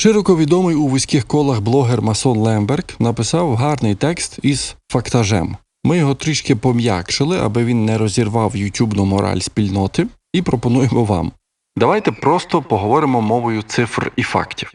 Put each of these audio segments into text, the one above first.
Широко відомий у вузьких колах блогер Масон Лемберг написав гарний текст із фактажем. Ми його трішки пом'якшили, аби він не розірвав ютюбну мораль спільноти, і пропонуємо вам. Давайте просто поговоримо мовою цифр і фактів.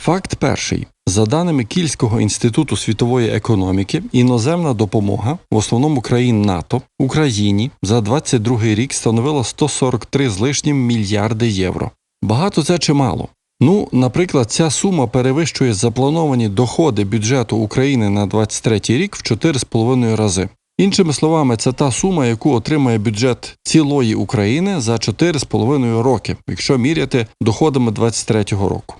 Факт перший. За даними Кільського інституту світової економіки, іноземна допомога, в основному країн НАТО, Україні за 22 рік становила 143 з лишнім мільярди євро. Багато це чи мало? Ну, наприклад, ця сума перевищує заплановані доходи бюджету України на 23 рік в 4,5 рази. Іншими словами, це та сума, яку отримає бюджет цілої України за 4,5 роки, якщо міряти доходами 23 року.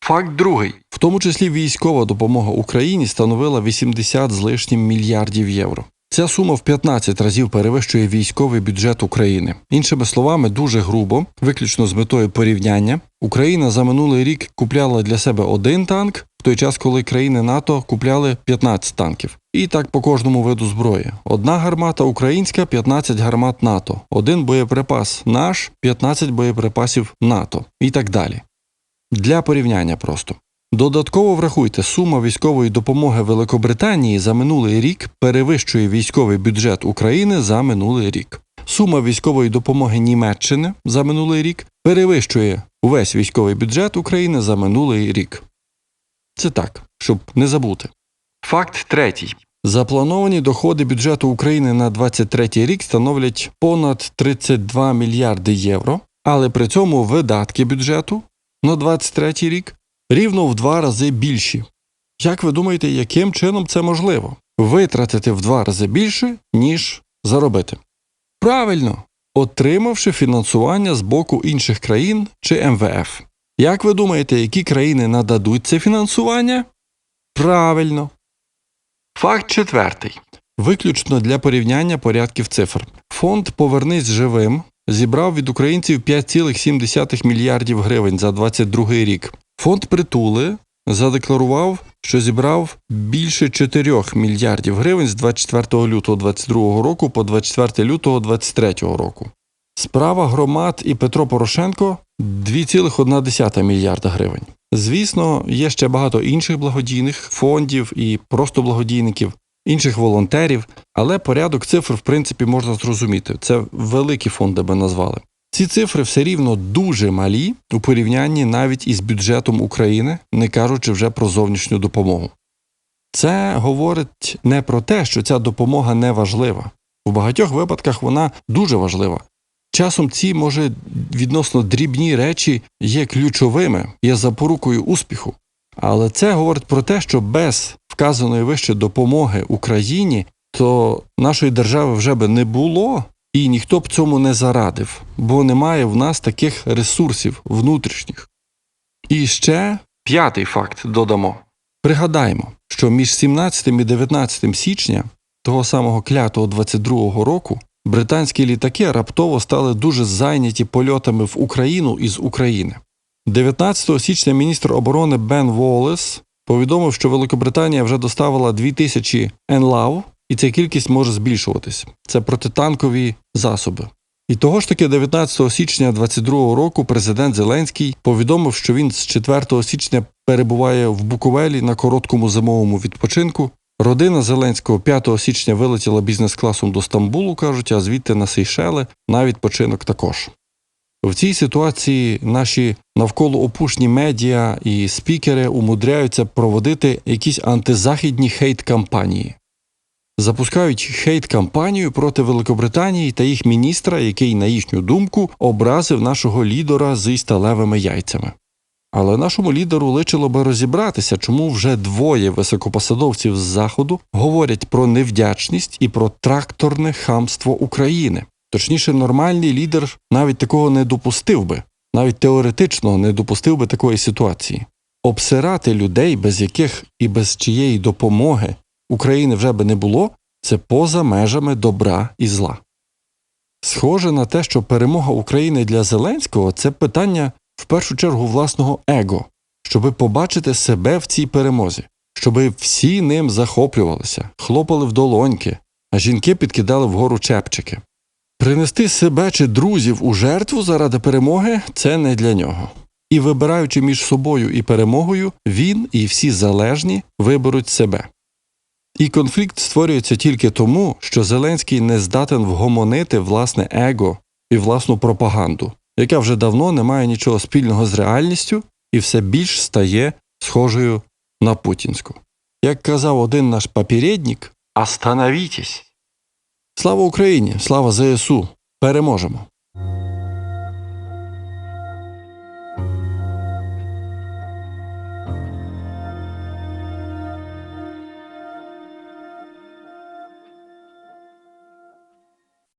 Факт другий. В тому числі військова допомога Україні становила 80 з лишнім мільярдів євро. Ця сума в 15 разів перевищує військовий бюджет України. Іншими словами, дуже грубо, виключно з метою порівняння, Україна за минулий рік купляла для себе один танк, в той час, коли країни НАТО купляли 15 танків. І так по кожному виду зброї. Одна гармата українська, 15 гармат НАТО, один боєприпас наш, 15 боєприпасів НАТО і так далі. Для порівняння просто. Додатково врахуйте, сума військової допомоги Великобританії за минулий рік перевищує військовий бюджет України за минулий рік. Сума військової допомоги Німеччини за минулий рік перевищує увесь військовий бюджет України за минулий рік. Це так, щоб не забути. Факт третій. Заплановані доходи бюджету України на 23 рік становлять понад 32 мільярди євро, але при цьому видатки бюджету на 23 рік рівно в два рази більші. Як ви думаєте, яким чином це можливо? Витратити в два рази більше, ніж заробити? Правильно, отримавши фінансування з боку інших країн чи МВФ. Як ви думаєте, які країни нададуть це фінансування? Правильно. Факт четвертий. Виключно для порівняння порядків цифр. Фонд Повернись живим зібрав від українців 5,7 мільярдів гривень за 22 рік. Фонд притули задекларував, що зібрав більше 4 мільярдів гривень з 24 лютого 2022 року по 24 лютого 2023 року. Справа громад і Петро Порошенко 2,1 мільярда гривень. Звісно, є ще багато інших благодійних фондів і просто благодійників, інших волонтерів, але порядок цифр, в принципі, можна зрозуміти. Це великі фонди би назвали. Ці цифри все рівно дуже малі у порівнянні навіть із бюджетом України, не кажучи вже про зовнішню допомогу. Це говорить не про те, що ця допомога не важлива. В багатьох випадках вона дуже важлива. Часом ці, може, відносно дрібні речі є ключовими, є запорукою успіху. Але це говорить про те, що без вказаної вище допомоги Україні, то нашої держави вже би не було, і ніхто б цьому не зарадив, бо немає в нас таких ресурсів внутрішніх. І ще п'ятий факт додамо. Пригадаємо, що між 17 і 19 січня того самого клятого 22-го року британські літаки раптово стали дуже зайняті польотами в Україну із України. 19 січня міністр оборони Бен Волес повідомив, що Великобританія вже доставила 2000 НЛАВ, і ця кількість може збільшуватись. Це протитанкові засоби. І того ж таки 19 січня 2022 року президент Зеленський повідомив, що він з 4 січня перебуває в Буковелі на короткому зимовому відпочинку. Родина Зеленського 5 січня вилетіла бізнес-класом до Стамбулу, кажуть, а звідти на Сейшели на відпочинок також. В цій ситуації наші навколо опушні медіа і спікери умудряються проводити якісь антизахідні хейт-кампанії. Запускають хейт-кампанію проти Великобританії та їх міністра, який, на їхню думку, образив нашого лідера зі сталевими яйцями. Але нашому лідеру личило би розібратися, чому вже двоє високопосадовців з Заходу говорять про невдячність і про тракторне хамство України. Точніше, нормальний лідер навіть такого не допустив би, навіть теоретично не допустив би такої ситуації. Обсирати людей, без яких і без чиєї допомоги України вже би не було, це поза межами добра і зла. Схоже на те, що перемога України для Зеленського це питання в першу чергу власного его, щоби побачити себе в цій перемозі, щоби всі ним захоплювалися, хлопали в долоньки, а жінки підкидали вгору чепчики. Принести себе чи друзів у жертву заради перемоги це не для нього. і вибираючи між собою і перемогою, він і всі залежні виберуть себе. І конфлікт створюється тільки тому, що Зеленський не здатен вгомонити власне его і власну пропаганду, яка вже давно не має нічого спільного з реальністю і все більш стає схожою на путінську. Як казав один наш попередник, «Остановітесь!» Слава Україні! Слава ЗСУ! Переможемо!